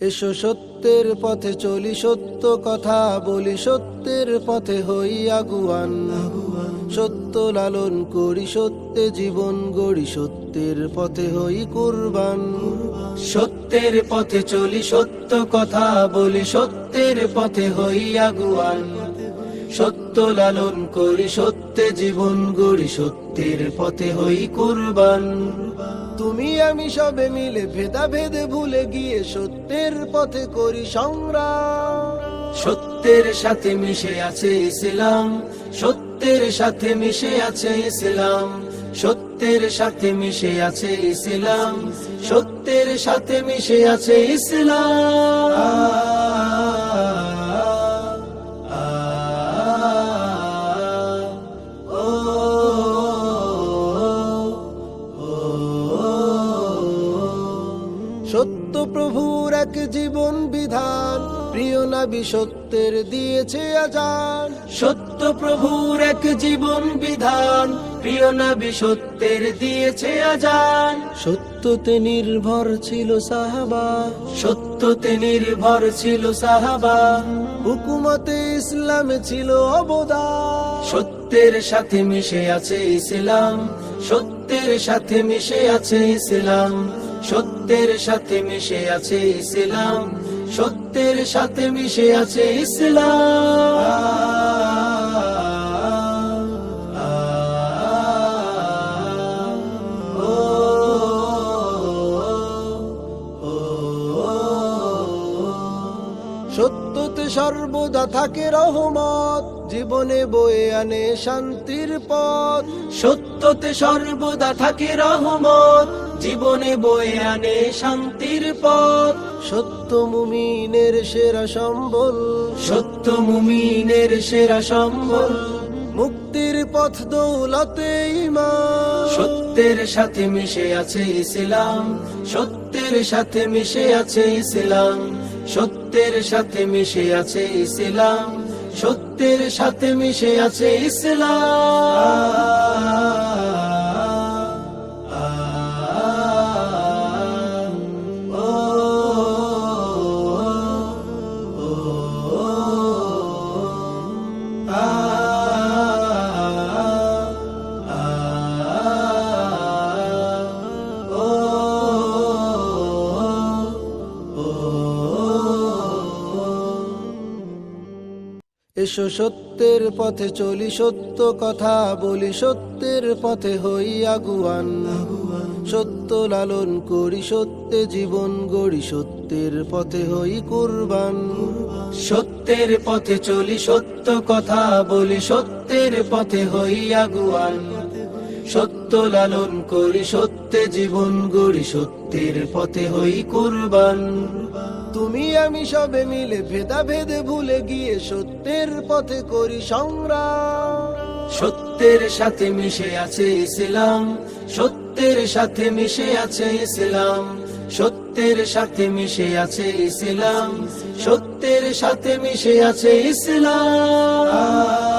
এসো সত্যের পথে চলি, সত্য কথা বলি, সত্যের পথে হই আগুয়ান। সত্য লালন করি, সত্যে জীবন গড়ি, সত্যের পথে হই কুরবান। সত্যের পথে চলি, সত্য কথা বলি, সত্যের পথে হই আগুয়ান। সত্য লালন করি সত্যে জীবন গড়ি সত্যের পথে হই কুরবান। তুমি আমি সবে মিলে ভেদা ভেদে ভুলে গিয়ে সত্যের পথে করি সংগ্রাম। সত্যের সাথে মিশে আছে ইসলাম সত্যের সাথে মিশে আছে ইসলাম সত্যের সাথে মিশে আছে ইসলাম সত্যের সাথে মিশে আছে ইসলাম। সত্য প্রভুর এক জীবন বিধান। প্রিয় নবী, সত্যের দিয়েছে আজান। সত্য প্রভুর এক জীবন বিধান। প্রিয় নবী, সত্যের দিয়েছে আজান। সত্যতে নির্ভর ছিল সাহাবা। সত্যতে নির্ভর ছিল সাহাবা। হুকুমতে ইসলাম ছিল অবদান। সত্যের সাথে মিশে আছে ইসলাম। সত্যের সাথে মিশে আছে ইসলাম। সত্যের সাথে মিশে আছে ইসলাম সত্যের সাথে মিশে আছে ইসলাম। সত্যতে সর্বদা থাকে রহমত। জীবনে বয়ে আনে শান্তির পথ। সত্যতে সর্বদা থাকে রহমত। জীবনে বয়ে আনে শান্তির পথ। সত্য মুমিনের সেরা সম্বল। সত্য মুমিনের সেরা সম্বল। মুক্তির পথ দৌলতে সত্যের সাথে মিশে আছে ইসলাম। সত্যের সাথে মিশে আছে ইসলাম। সত্যের সাথে মিশে আছে ইসলাম। সত্যের সাথে মিশে আছে এসো সত্যের পথে চলি, সত্য কথা বলি, সত্যের পথে হই আগুয়ান। সত্য লালন করি, সত্যে জীবন গড়ি, সত্যের পথে হই কুরবান। সত্যের পথে চলি, সত্য কথা বলি, সত্যের পথে হই আগুয়ান। সত্য লালন করি সত্যে জীবন গড়ি সত্যের পথে হই কুরবান। তুমি আমি সবে মিলে ভেদা ভেদে ভুলে গিয়ে সত্যের পথে করি সংগ্রাম। সত্যের সাথে মিশে আছে ইসলাম সত্যের সাথে মিশে আছে ইসলাম সত্যের সাথে মিশে আছে ইসলাম সত্যের সাথে মিশে আছে ইসলাম।